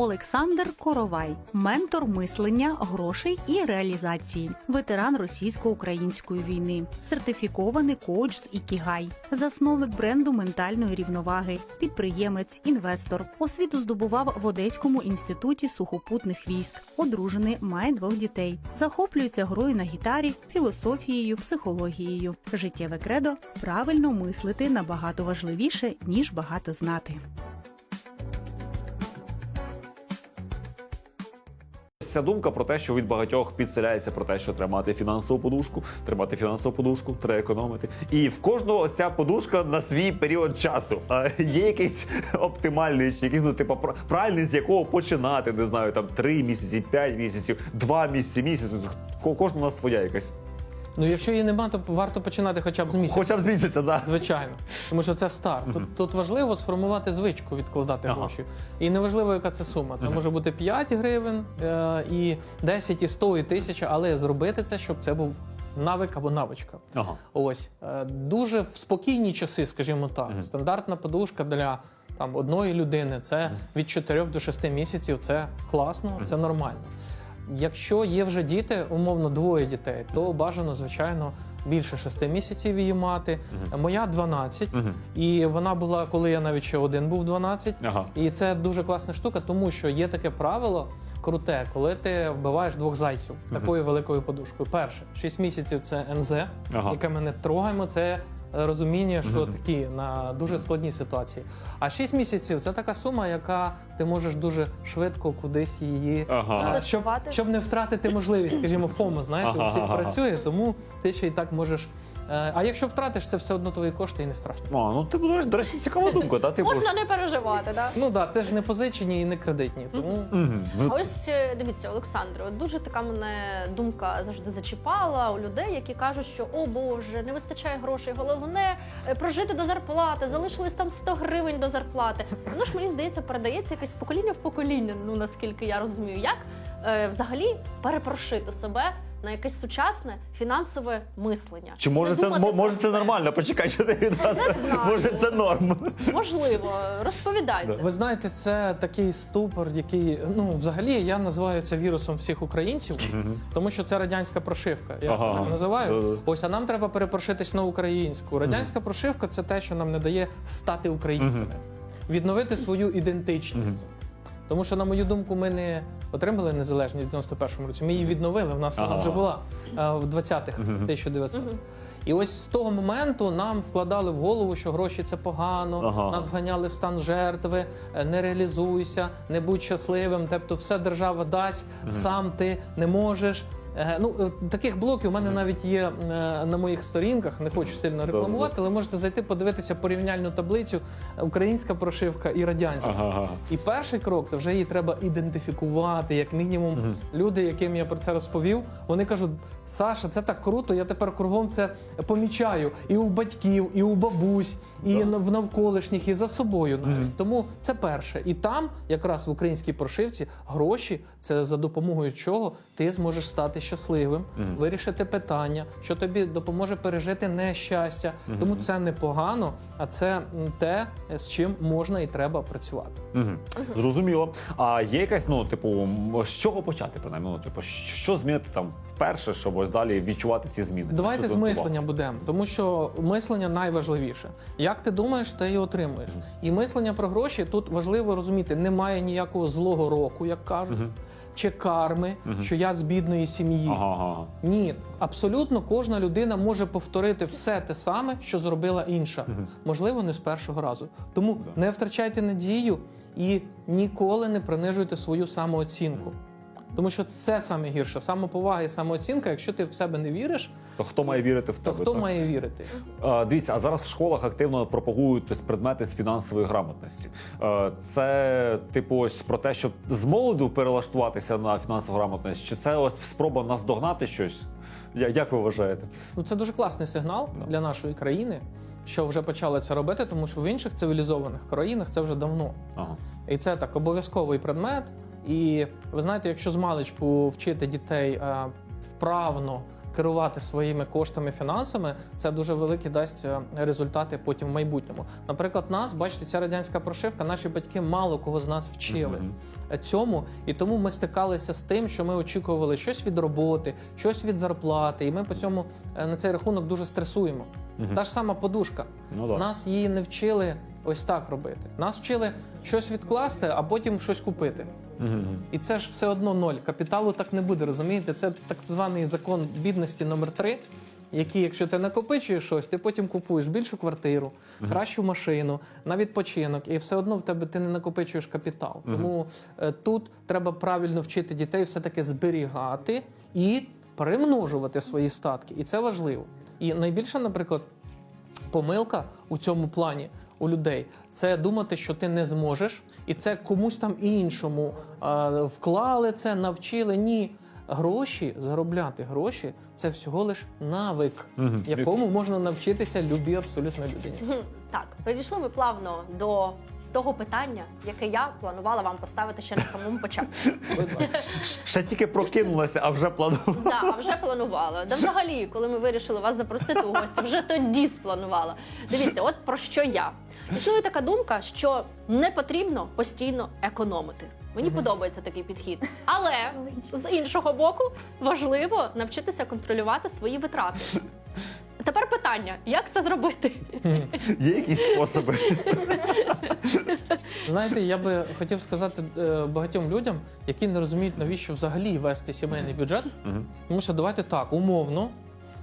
Олександр Коровай, ментор мислення, грошей і реалізації, ветеран російсько-української війни, сертифікований коуч з Ікігай, засновник бренду ментальної рівноваги, підприємець, інвестор. Освіту здобував в Одеському інституті сухопутних військ. Одружений, має двох дітей. Захоплюється грою на гітарі, філософією, психологією. Життєве кредо правильно мислити набагато важливіше ніж багато знати. Ця думка про те, що від багатьох підселяється про те, що треба фінансову подушку, треба мати фінансову подушку, треба економити. І в кожного ця подушка на свій період часу. А є якийсь оптимальний, якийсь ну, типу, правильний, з якого починати, не знаю, там три місяці, п'ять місяців, два місяці, місяць. Ко- Кожна у нас своя якась. Ну, якщо її нема, то варто починати хоча б з місяця. Хоча б з місяця, да. Звичайно, тому що це старт. Тут, тут важливо сформувати звичку відкладати Ага. гроші. І неважливо, яка це сума. Це може бути 5 гривень, е, і 10, і 100, і 1000, але зробити це, щоб це був навик або навичка. Ага. Ось Е, дуже в спокійні часи, скажімо так. Стандартна подушка для там одної людини це від 4 до 6 місяців. Це класно, це нормально. Якщо є вже діти, умовно двоє дітей, то бажано, звичайно, більше 6 місяців її мати. Моя 12, і вона була, коли я навіть ще один був 12. Ага. І це дуже класна штука, тому що є таке правило круте, коли ти вбиваєш двох зайців такою великою подушкою. Перше, 6 місяців це НЗ, Ага. яке ми не трогаємо. Це розуміння, що такі на дуже складні ситуації. А 6 місяців це така сума, яка ти можеш дуже швидко кудись її Ага. е, щоб, щоб не втратити можливість, скажімо, ФОМО, знаєте, у всіх ага. працює, тому ти ще й так можеш. Е, А якщо втратиш, це все одно твої кошти і не страшно. А, ну ти будеш, до речі, цікава думка, та типу. Можна не переживати, так? Ну так, теж не позичені і не кредитні. Тому А ось е, дивіться, Олександре, от дуже така мене думка завжди зачіпала у людей, які кажуть, що о Боже, не вистачає грошей. Головне е, прожити до зарплати, залишилось там 100 гривень до зарплати. Ну ж мені здається, передається якесь з покоління в покоління. Ну наскільки я розумію, як е, взагалі перепрошити себе на якесь сучасне фінансове мислення. Чи може це думати може це нормально? Почекай, що ти. Це знаю. Може це норм. Можливо, розповідайте. Ви знаєте, це такий ступор, який ну взагалі я називаю це вірусом всіх українців, тому що це радянська прошивка. Я Ага. називаю. Ось а нам треба перепрошитись на українську. Радянська прошивка це те, що нам не дає стати українцями, відновити свою ідентичність. Тому що, на мою думку, ми не отримали незалежність в 91-му році. Ми її відновили. В нас вона вже була е, в 20-х, 1900 І ось з того моменту нам вкладали в голову, що гроші це погано, Ага. нас вганяли в стан жертви, е, не реалізуйся, не будь щасливим. Тобто, все держава дасть, сам ти не можеш. Е, Ну, е, таких блоків у мене навіть є е, на моїх сторінках. Не хочу сильно рекламувати, але можете зайти подивитися порівняльну таблицю українська прошивка і радянська. Ага, ага. І перший крок це вже її треба ідентифікувати. Як мінімум, люди, яким я про це розповів, вони кажуть: Саша, це так круто, я тепер кругом це помічаю і у батьків, і у бабусь, і на- в навколишніх, і за собою навіть. Тому це перше. І там, якраз в українській прошивці, гроші це за допомогою чого ти зможеш стати щасливим, вирішити питання, що тобі допоможе пережити нещастя. Тому це непогано, а це те, з чим можна і треба працювати. Мгм. Зрозуміло. А є якась, ну, типу, з чого почати, принаймні? Ну, типу, що змінити там вперше, щоб ось далі відчувати ці зміни? Давайте з мислення будемо, тому що мислення найважливіше. Як ти думаєш, ти і отримуєш. І мислення про гроші тут важливо розуміти, немає ніякого злого року, як кажуть, чи карми, що я з бідної сім'ї. Ага, ага. Ні, абсолютно кожна людина може повторити все те саме, що зробила інша. Можливо, не з першого разу. Тому не втрачайте надію і ніколи не принижуйте свою самооцінку. Тому що це саме гірше. Самоповага і самооцінка, якщо ти в себе не віриш, То хто має вірити в то тебе? хто так? має вірити? Е, Дивіться, а зараз в школах активно пропагують предмети з фінансової грамотності. Е, Це, типу, ось про те, щоб з молоду перелаштуватися на фінансову грамотність, чи це ось спроба наздогнати щось? Як ви вважаєте? Ну це дуже класний сигнал Да. для нашої країни, що вже почали це робити, тому що в інших цивілізованих країнах це вже давно. Ага. І це так обов'язковий предмет. І ви знаєте, якщо з маличку вчити дітей е, вправно керувати своїми коштами, фінансами, це дуже великі дасть е, результати потім в майбутньому. Наприклад, нас, бачите, ця радянська прошивка, наші батьки мало кого з нас вчили Мгм. е, цьому, і тому ми стикалися з тим, що ми очікували щось від роботи, щось від зарплати, і ми по цьому на цей рахунок дуже стресуємо. Мгм. Та ж сама подушка. Ну да. Нас її не вчили ось так робити. Нас вчили щось відкласти, а потім щось купити. І це ж все одно ноль. Капіталу так не буде, розумієте? Це так званий закон бідності номер 3 який, якщо ти накопичуєш щось, ти потім купуєш більшу квартиру, кращу машину, на відпочинок, і все одно в тебе ти не накопичуєш капітал. Тому е, тут треба правильно вчити дітей все-таки зберігати і примножувати свої статки. І це важливо. І найбільше, наприклад, помилка у цьому плані у людей це думати, що ти не зможеш, і це комусь там іншому е, вклали це, навчили. Ні. Гроші заробляти гроші це всього лиш навик, якому можна навчитися любій абсолютно людині. Так, перейшли ми плавно до того питання, яке я планувала вам поставити ще на самому початку. Ще тільки прокинулася, а вже планувала. Да, а вже планувала. Да взагалі, коли ми вирішили вас запросити у гості, вже тоді спланувала. Дивіться, от про що я. Існує така думка, що не потрібно постійно економити. Мені подобається такий підхід. Але з іншого боку, важливо навчитися контролювати свої витрати. Тепер питання: як це зробити? Є якісь способи. Знаєте, я би хотів сказати е, багатьом людям, які не розуміють, навіщо взагалі вести сімейний бюджет. Мгм. Тому що давайте так, умовно,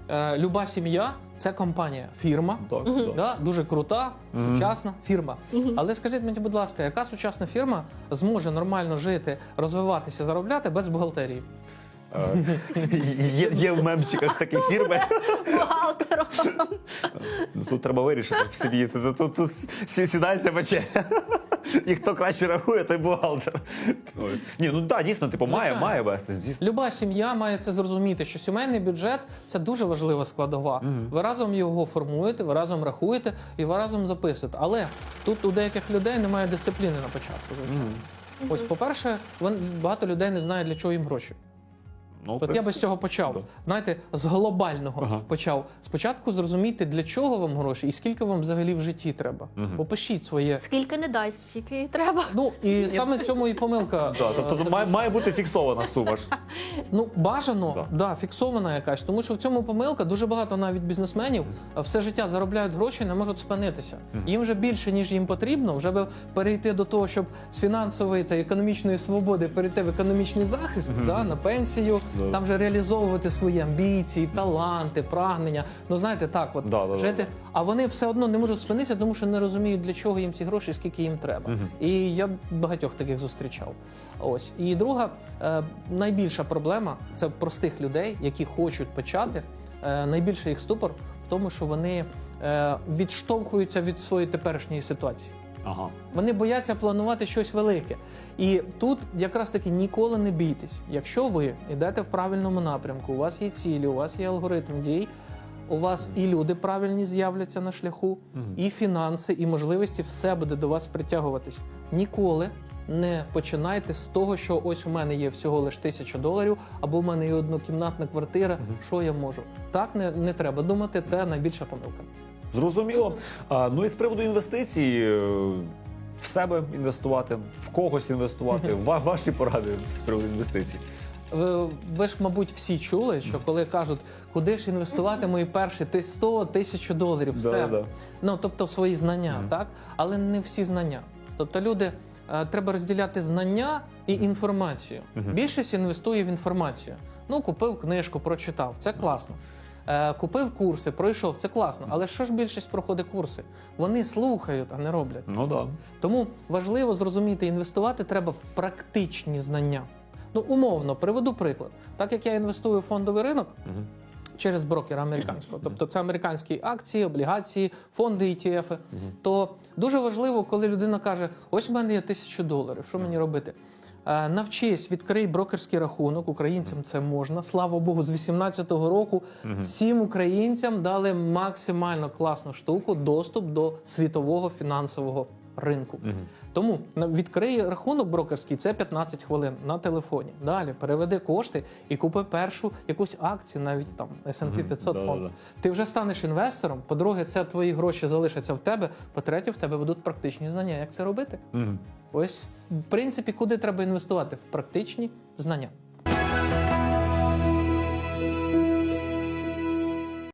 е, люба сім'я це компанія, фірма. Так, так. Да, дуже крута, Мгм. сучасна фірма. Але скажіть мені, будь ласка, яка сучасна фірма зможе нормально жити, розвиватися, заробляти без бухгалтерії? Е, Є, є в мемчиках такі фірми. Бухгалтером. Ну, Тут треба вирішити в сім'ї. Тут, тут, тут сідається вечеря. І хто краще рахує, той бухгалтер. Ні, ну так, дійсно, типу, має, Звичайно. має вести. Дійсно. Люба сім'я має це зрозуміти, що сімейний бюджет це дуже важлива складова. Ви разом його формуєте, ви разом рахуєте і ви разом записуєте. Але тут у деяких людей немає дисципліни на початку. Звичайно. Ось, по-перше, вон- багато людей не знають, для чого їм гроші. Ну, От я би з цього почав. да. Знаєте, з глобального Ага. почав. Спочатку зрозуміти, для чого вам гроші і скільки вам взагалі в житті треба. Мгм. Попишіть своє. Скільки не дасть, тільки й треба. Ну і саме в цьому і помилка. Да, тобто це має, має бути фіксована сума. ж. Ну, бажано, Да. да. фіксована якась, тому що в цьому помилка дуже багато навіть бізнесменів все життя заробляють гроші не можуть спинитися. Їм вже більше, ніж їм потрібно, вже би перейти до того, щоб з фінансової та економічної свободи перейти в економічний захист, да, на пенсію, Да. там вже реалізовувати свої амбіції, таланти, прагнення. Ну знаєте, так, от Да, да, да, жити. да. А вони все одно не можуть спинитися, тому що не розуміють, для чого їм ці гроші, скільки їм треба. Мгм. І я багатьох таких зустрічав. Ось і друга е, найбільша проблема це простих людей, які хочуть почати. Е, найбільший їх ступор в тому, що вони е, відштовхуються від своєї теперішньої ситуації. Ага. Вони бояться планувати щось велике. І тут якраз таки ніколи не бійтесь. Якщо ви йдете в правильному напрямку, у вас є цілі, у вас є алгоритм дій, у вас і люди правильні з'являться на шляху, і фінанси, і можливості все буде до вас притягуватись. Ніколи не починайте з того, що ось у мене є всього лише тисяча доларів, або в мене є однокімнатна квартира. Що я можу? Так не, не треба думати. Це найбільша помилка. Зрозуміло. Ну і з приводу інвестицій. е, В себе інвестувати, в когось інвестувати. Ва- Ваші поради з приводу інвестицій. Ви, ви ж, мабуть, всі чули, що коли кажуть, куди ж інвестувати мої перші ти 100 тисяч доларів в Да, себе. да. Ну тобто свої знання, так але не всі знання. Тобто, люди е, треба розділяти знання і інформацію. Більшість інвестує в інформацію. Ну, купив книжку, прочитав, це класно. Е, Купив курси, пройшов, це класно. Але що ж більшість проходить курси? Вони слухають, а не роблять. Ну. Да. Тому важливо зрозуміти, інвестувати треба в практичні знання. Ну, умовно, приведу приклад. Так як я інвестую в фондовий ринок через брокера американського, тобто це американські акції, облігації, фонди ETF, то дуже важливо, коли людина каже: ось в мене є тисячу доларів, що мені робити? Е, Навчись, відкрий брокерський рахунок. Українцям це можна. Слава Богу, з 18-го року всім українцям дали максимально класну штуку доступ до світового фінансового ринку. Мгм. Тому на- відкрий рахунок брокерський це 15 хвилин на телефоні. Далі переведи кошти і купи першу якусь акцію, навіть там S&P 500 Да-да-да. фонд. Ти вже станеш інвестором. По-друге, це твої гроші залишаться в тебе. По-третє, в тебе будуть практичні знання, як це робити. Мгм. Ось в принципі, куди треба інвестувати? В практичні знання.